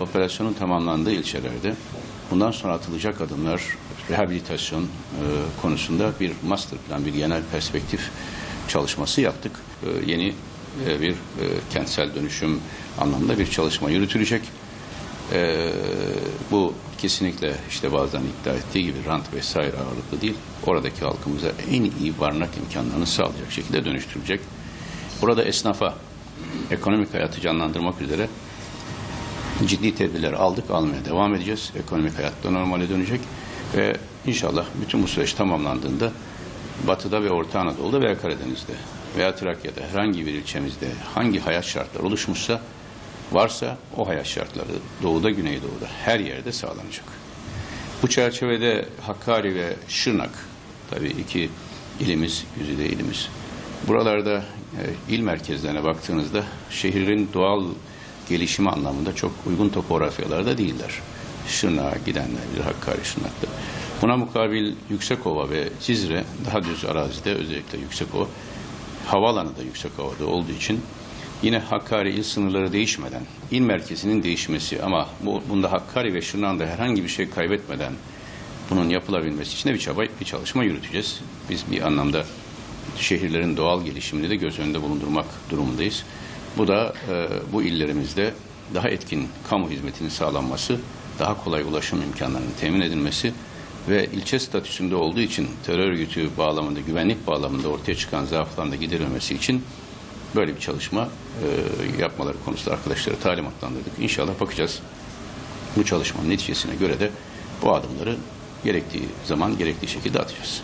operasyonun tamamlandığı ilçelerde bundan sonra atılacak adımlar rehabilitasyon e, konusunda bir master plan, bir genel perspektif çalışması yaptık. E, yeni e, bir e, kentsel dönüşüm anlamında bir çalışma yürütülecek. E, bu kesinlikle işte bazen iddia ettiği gibi rant vesaire ağırlıklı değil. Oradaki halkımıza en iyi barınak imkanlarını sağlayacak şekilde dönüştürülecek. Burada esnafa ekonomik hayatı canlandırmak üzere ciddi tedbirler aldık, almaya devam edeceğiz. Ekonomik hayat da normale dönecek ve inşallah bütün bu süreç tamamlandığında Batı'da ve Orta Anadolu'da veya Karadeniz'de veya Trakya'da herhangi bir ilçemizde hangi hayat şartları oluşmuşsa varsa o hayat şartları doğuda, güneydoğuda her yerde sağlanacak. Bu çerçevede Hakkari ve Şırnak tabii iki ilimiz, yüzide ilimiz. Buralarda e, il merkezlerine baktığınızda şehrin doğal gelişimi anlamında çok uygun topografyalarda değiller. Şırnak'a gidenler bilir Hakkari Şırnak'ta. Buna mukabil Yüksekova ve Cizre daha düz arazide özellikle Yüksekova havaalanı da Yüksekova'da olduğu için yine Hakkari il sınırları değişmeden il merkezinin değişmesi ama bu, bunda Hakkari ve Şırnak'ta herhangi bir şey kaybetmeden bunun yapılabilmesi için de bir çaba, bir çalışma yürüteceğiz. Biz bir anlamda şehirlerin doğal gelişimini de göz önünde bulundurmak durumundayız. Bu da e, bu illerimizde daha etkin kamu hizmetinin sağlanması, daha kolay ulaşım imkanlarının temin edilmesi ve ilçe statüsünde olduğu için terör örgütü bağlamında, güvenlik bağlamında ortaya çıkan zaafların da giderilmesi için böyle bir çalışma e, yapmaları konusunda arkadaşlara talimatlandırdık. İnşallah bakacağız. Bu çalışmanın neticesine göre de bu adımları gerektiği zaman gerektiği şekilde atacağız.